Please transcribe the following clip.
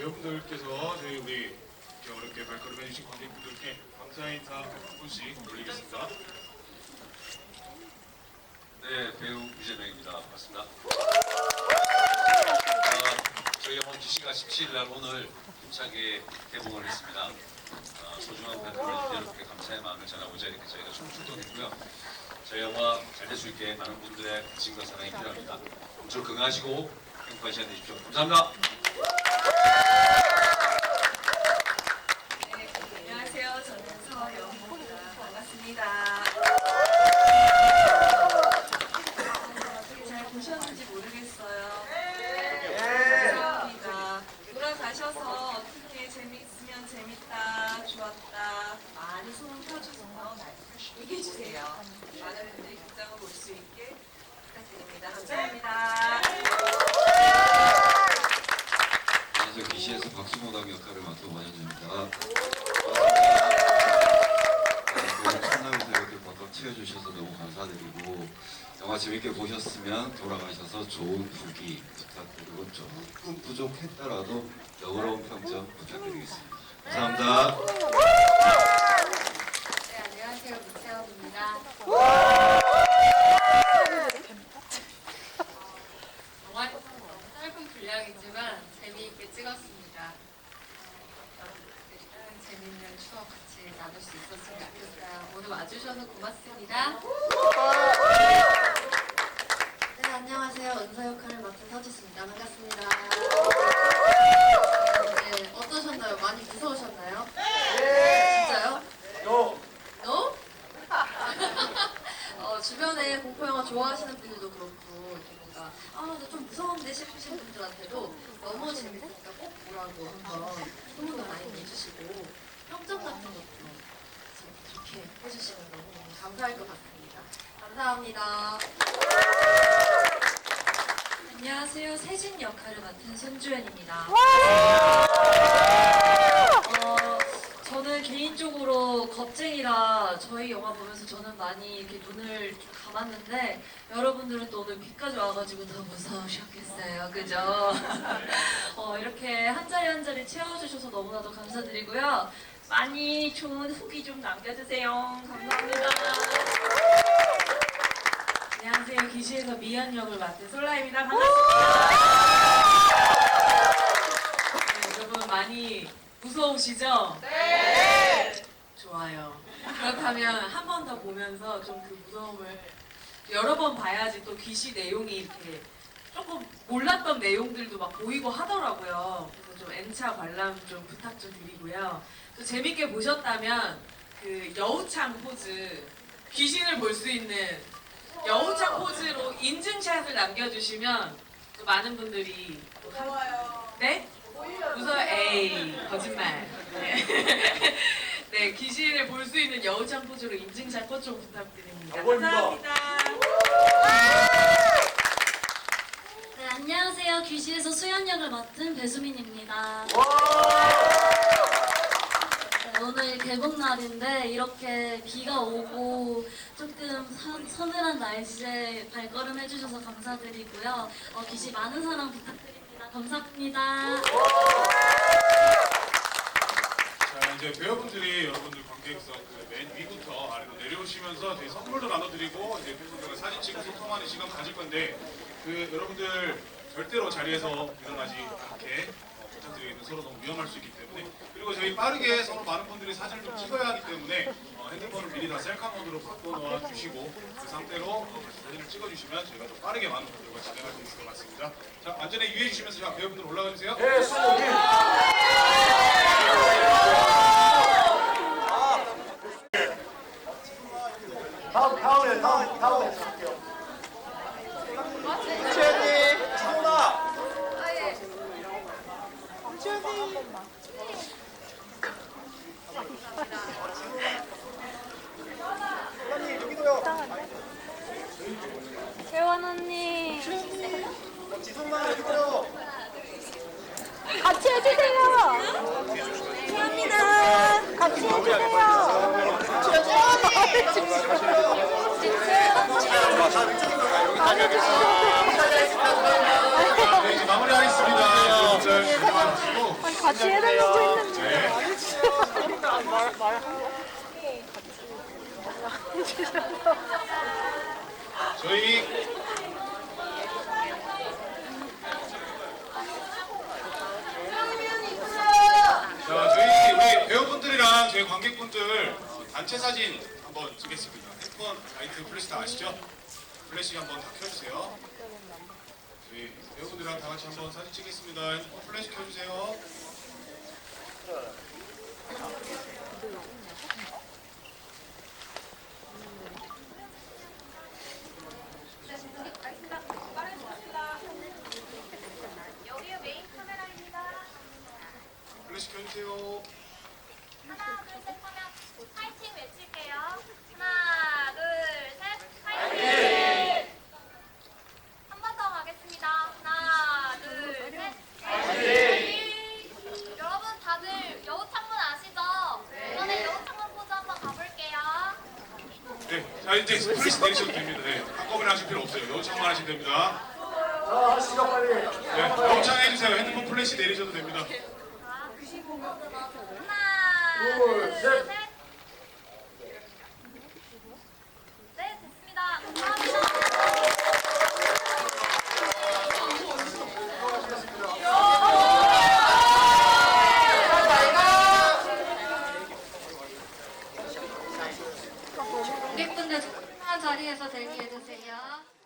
배우분들께서 저희 우리 이렇게 어렵게 발걸음 해 주신 관객분들께 감사 인사 한 분씩 올리겠습니다. 네, 배우 유재명입니다. 반갑습니다. 아, 저희 영화 기시가 17일 날 오늘 힘차게 개봉을 했습니다. 아, 소중한 팬들을 여러분께 감사의 마음을 전하고자 이렇게 저희가 춤출동했고요. 저희 영화 잘 될 수 있게 많은 분들의 지금과 사랑이 필요합니다. 좀처럼 건강하시고 행복한 시간 되십시오. 감사합니다. 네, 안녕하세요. 저는 서영입니다. 반갑습니다. 어떻게 잘 보셨는지 모르겠어요. 감사합니다. 돌아가셔서 어떻게 재밌으면 재밌다, 좋았다, 많이 소문 펴주셔서 얘기해주세요. 많은 분들이 극장을 볼수 있게 부탁드립니다. 감사합니다. 안녕하세요. 기시에서 박수모당 역할을 맡은 원현주입니다. 참나면서 이렇게 꽉꽉 채워주셔서 너무 감사드리고 영화 재밌게 보셨으면 돌아가셔서 좋은 후기 부탁드리고 조금 부족했더라도 너그러운 평점 부탁드리겠습니다. 감사합니다. 네, 안녕하세요. 문채원입니다. 영화 짧은 분량이지만 재미있게 찍었습니다. 재밌는 추억 같이 나눌 수 있었으면 좋겠어요. 오늘 와주셔서 고맙습니다. 네, 안녕하세요. 은서 역할을 맡은 서지수입니다. 반갑습니다. 네, 어떠셨나요? 많이 무서우셨나요? 네! 진짜요? No? 어, 주변에 공포 영화 좋아하시는 분들도 그렇고 이렇게 뭔가 아 나 좀 무서운데 싶으신 분들한테도 너무 재밌으니까 꼭 보라고 한번 소문을 많이 내주시고 평점 같은 것도 이렇게 해주시면 너무 감사할 것 같습니다. 감사합니다. 안녕하세요. 세진 역할을 맡은 손주연입니다. 개인적으로 겁쟁이라 저희 영화 보면서 저는 많이 이렇게 눈을 좀 감았는데 여러분들은 또 오늘 비까지 와가지고 더 무서우셨겠어요. 그죠? 어, 이렇게 한 자리 한 자리 채워주셔서 너무나도 감사드리고요. 많이 좋은 후기 좀 남겨주세요. 감사합니다. 안녕하세요. 기시에서 미연 역을 맡은 솔라입니다. 반갑습니다. 네, 여러분 많이 무서우시죠? 네. 좋아요. 그렇다면 한 번 더 보면서 좀 그 무서움을 여러 번 봐야지 또 귀시 내용이 이렇게 조금 몰랐던 내용들도 막 보이고 하더라고요. 그래서 좀 N차 관람 좀 부탁 좀 드리고요. 또 재밌게 보셨다면 그 여우창 포즈 귀신을 볼 수 있는 여우창 포즈로 인증샷을 남겨주시면 또 많은 분들이 또 한- 네? 무서워 에이 거짓말 네, 네 귀신을 볼 수 있는 여우창 포즈로 인증샷 꼭좀 부탁드립니다 감사합니다 네, 안녕하세요. 귀시에서 수연 역을 맡은 배수민입니다. 네, 오늘 개봉 날인데 이렇게 비가 오고 조금 서, 서늘한 날씨에 발걸음 해주셔서 감사드리고요. 어, 귀시 많은 사랑 부탁드립니다. 감사합니다. 자 이제 배우분들이 여러분들 관객석 그맨 위부터 아래로 내려오시면서 저희 선물도 나눠드리고 이제 팬분들과 사진 찍고 소통하는 시간 가질 건데 그 여러분들 절대로 자리에서 일어나지 않게 어, 부탁드리는 서로 너무 위험할 수 있기 때문에 그리고 저희 빠르게 서로 많은 분들이 사진을 좀 찍어야 하기 때문에 어, 핸드폰을 미리 다 셀카 모드로 바꿔놓아 주시고 그 상태로 어, 같이 사진을 찍어주시면 저희가 좀 빠르게 많은 분들과 진행할 수 있을 것 같습니다. 자 안전에 유의해 주시면서 자 배우분들 올라가 주세요. 다음 다음에 다음 다음에 할게요. 최연이 지훈아. 최연이. 여기도요. 조금만 해주세요. 같이 해주세요. 감사합니다. 같이 해주세요. 마무리하겠습니다. 고맙고 같이 해달라고 했는데. 네. 저희 자, 저희 우리 배우분들이랑 저희 관객분들 어, 단체 사진 한번 찍겠습니다. 핸드폰 라이트 플래시 다 아시죠? 플래시 한번 다 켜주세요. 저희 배우분들이랑 다 같이 한번 사진 찍겠습니다. 핸드폰 플래시 켜주세요. 여기가 메인 카메라입니다. 플래시 켜주세요. 하나, 둘, 셋 하면 파이팅 외칠게요. 하나, 둘, 셋, 파이팅! 한 번 더 가겠습니다. 하나, 둘, 셋, 파이팅! 여러분 다들 여우 창문 아시죠? 이번에 여우 창문 포즈 한번 가볼게요. 네, 자 이제 플래시 내리셔도 됩니다. 네, 한꺼번에 하실 필요 없어요. 여우창만 하시면 됩니다. 자, 하시죠, 빨리. 네, 여우창 해주세요. 핸드폰 플래시 내리셔도 됩니다. 하나, 둘, 셋, 가운데 자리에서 대기해 주세요.